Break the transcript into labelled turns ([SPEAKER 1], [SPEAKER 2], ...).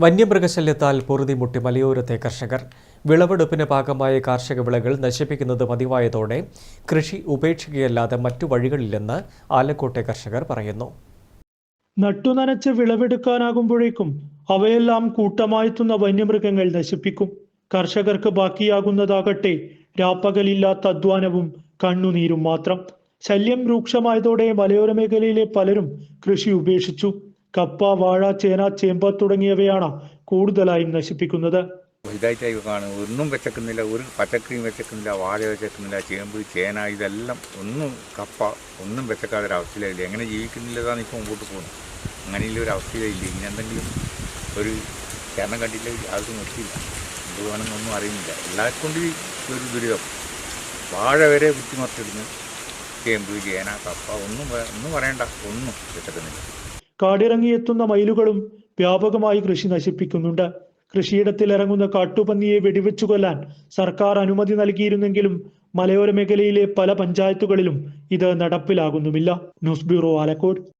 [SPEAKER 1] വന്യമൃഗശല്യത്താൽ പൊറുതിമുട്ടി മലയോരത്തെ കർഷകർ. വിളവെടുപ്പിന് ഭാഗമായ കാർഷിക വിളകൾ നശിപ്പിക്കുന്നത് പതിവായതോടെ കൃഷി ഉപേക്ഷിക്കുകയല്ലാതെ മറ്റു വഴികളില്ലെന്ന് ആലക്കോട്ടെ കർഷകർ പറയുന്നു.
[SPEAKER 2] നട്ടുനനച്ച് വിളവെടുക്കാനാകുമ്പോഴേക്കും അവയെല്ലാം കൂട്ടമായെത്തുന്ന വന്യമൃഗങ്ങൾ നശിപ്പിക്കും. കർഷകർക്ക് ബാക്കിയാകുന്നതാകട്ടെ രാപ്പകലില്ലാത്ത അധ്വാനവും കണ്ണുനീരും മാത്രം. ശല്യം രൂക്ഷമായതോടെ മലയോര മേഖലയിലെ പലരും കൃഷി ഉപേക്ഷിച്ചു. കപ്പ വാഴ ചേന ചേമ്പ തുടങ്ങിയവയാണ് കൂടുതലായും നശിപ്പിക്കുന്നത്.
[SPEAKER 3] ഇതായിട്ടായി ഒന്നും വെച്ചേക്കുന്നില്ല. ഒരു പച്ചക്കറിയും വെച്ചേക്കുന്നില്ല. വാഴ വെച്ചേക്കുന്നില്ല. ചേമ്പ് ചേന ഇതെല്ലാം ഒന്നും കപ്പ ഒന്നും വെച്ചേക്കാതെ ഒരു എങ്ങനെ ജീവിക്കുന്നില്ലതാണ് ഇപ്പോൾ മുമ്പോട്ട് പോകുന്നത് അങ്ങനെയുള്ള ഒരു അവസ്ഥയിലില്ല ഇനി എന്തെങ്കിലും ഒരു കാരണം കണ്ടില്ല? അത് നിർത്തിയില്ല എന്തുവാണെന്നൊന്നും അറിയുന്നില്ല. എല്ലാവർക്കും ഒരു ദുരിതം. വാഴ വരെ കുത്തിമറിച്ചിടുന്നു. ചേമ്പ് ചേന കപ്പ ഒന്നും ഒന്നും പറയണ്ട. ഒന്നും വെച്ചേക്കുന്നില്ല.
[SPEAKER 2] കാടിറങ്ങിയെത്തുന്ന മയിലുകളും വ്യാപകമായി കൃഷി നശിപ്പിക്കുന്നുണ്ട്. കൃഷിയിടത്തിൽ ഇറങ്ങുന്ന കാട്ടുപന്നിയെ വെടിവെച്ചു കൊല്ലാൻ സർക്കാർ അനുമതി നൽകിയിരുന്നെങ്കിലും മലയോര മേഖലയിലെ പല പഞ്ചായത്തുകളിലും ഇത് നടപ്പിലാകുന്നുമില്ല. News bureau Alakode.